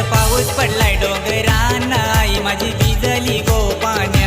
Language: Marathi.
पाऊस पडलाय डोंगरान. आई माझी भिजली गो पाण्यान